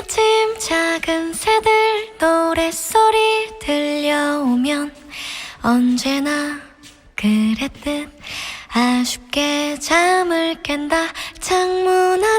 아침 작은 새들 노랫소리 들려오면 언제나 그랬듯 아쉽게 잠을 깬다. 창문 앞